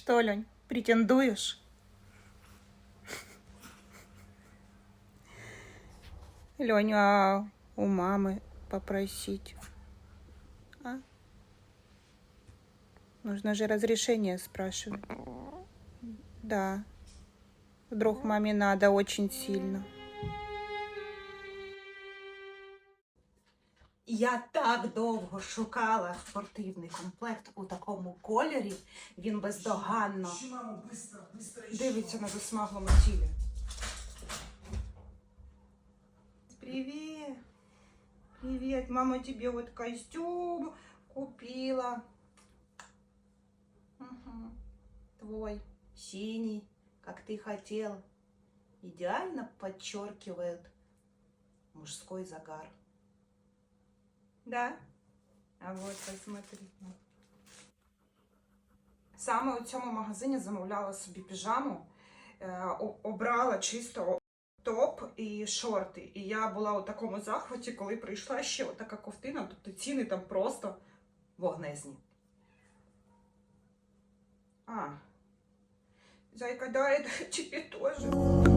Что, Лень, претендуешь? Лень, а у мамы попросить? А? Нужно же разрешение спрашивать. Да. Вдруг маме надо очень сильно. Я так довго шукала спортивний комплект у такому кольорі. Він бездоганно мамо, быстро, быстро дивиться на засмаглому тілі. Привет. Привет. Мама тебе вот костюм купила. Мгм. Твой синий, как ты хотел. Идеально подчеркивает мужской загар. Да? А вот посмотри. Саме у цьому магазині замовляла собі піжаму, е, обрала чисто топ і шорти. І я була у такому захваті, коли прийшла ще така ковтина, тобто ціни там просто вогнезні. А. Зайка, да, это тебе тоже.